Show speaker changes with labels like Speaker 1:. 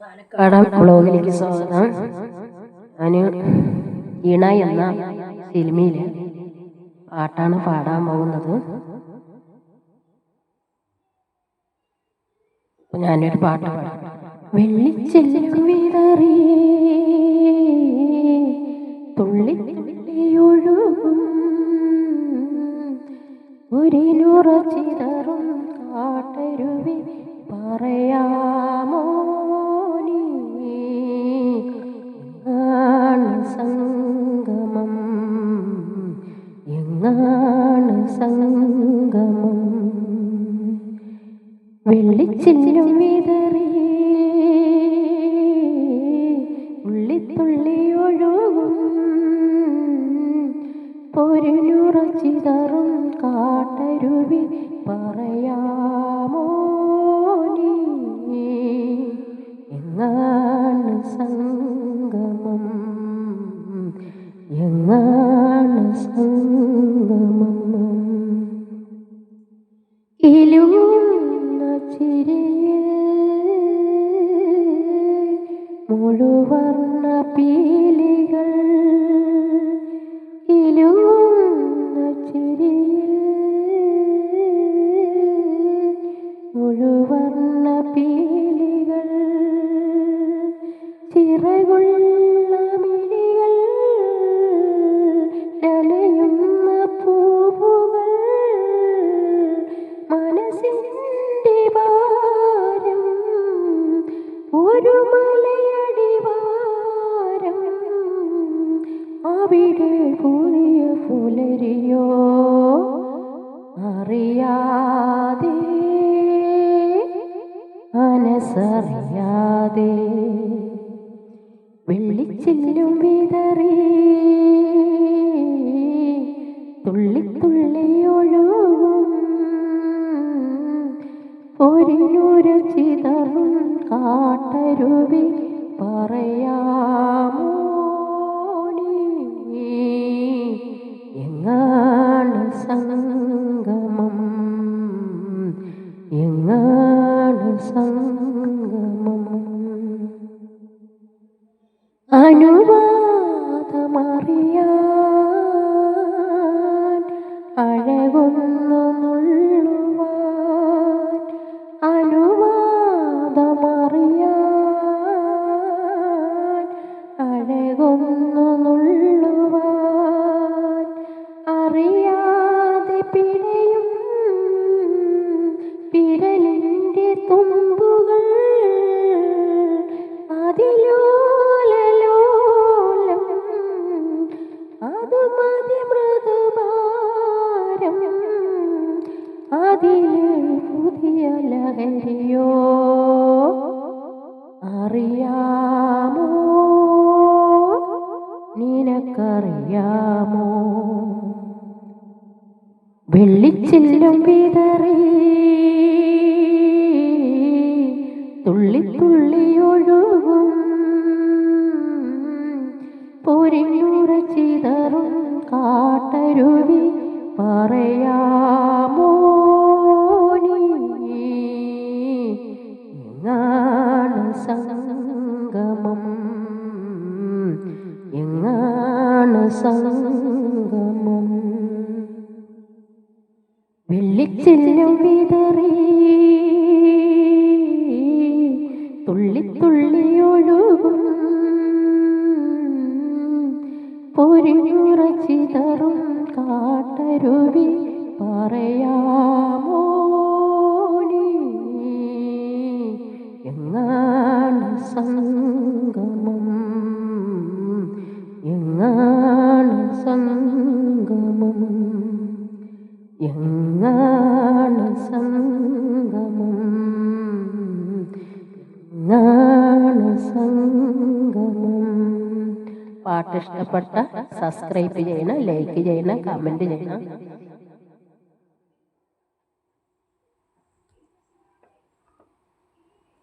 Speaker 1: പാലക്കാട് ബ്ലോഗിലേക്ക് സ്വാഗതം ഞാൻ ഇണ എന്ന സിനിമയിലെ പാട്ടാണ് പാടാൻ പോകുന്നത്. ഞാനൊരു പാട്ട് പാടാം. വെള്ളിച്ചെല്ലും വിതറി തുള്ളി ചിതറും കാട്ടരുവി എങ്ങാണ് സംഗമം. വെള്ളിച്ചില്ലും വിതറി ഉള്ളിത്തുള്ളി ഒഴുകും. പൊരുനുറച്ചിതറും കാട്ടരുവി പറയാമോ നീ? എങ്ങാണ് ഇലുന്ന ചിരിയിൽ മുഴുവർണ പീലികൾ അവിടെ പുതിയ പുലരിയോ അറിയാതെ മനസ്സറിയാതെ. വെള്ളിച്ചില്ലും വിതറി തുള്ളി തുള്ളി ഒഴുകും. ഒരിനൂര ചിതറും കാട്ടരുവി പറയാമോ? അറിയാതെ പുതിയ ലഹരിയോ? അറിയാമോ വെള്ളിച്ചില്ലും പിതറി തുള്ളി തുള്ളി ഒഴുകും. പൊരിഞ്ഞുറച്ചിതറും കാട്ടരുവി പറയാമോ സംഗമം? എങ്ങാണ് സംഗമം? വെള്ളിച്ചില്ലും വിതറി. തുള്ളി തുള്ളി ഒഴുകും പൊരിഞ്ഞുറ ചിതറും കാട്ടരുവി പറയാമോ എങ്ങാണ് സംഗമം? എങ്ങാണ് സംഗമം? എങ്ങാണ് പാട്ട് ഇഷ്ടപ്പെട്ട സബ്സ്ക്രൈബ് ചെയ്യണം ലൈക്ക് ചെയ്യണം കമന്റ് ചെയ്യണം.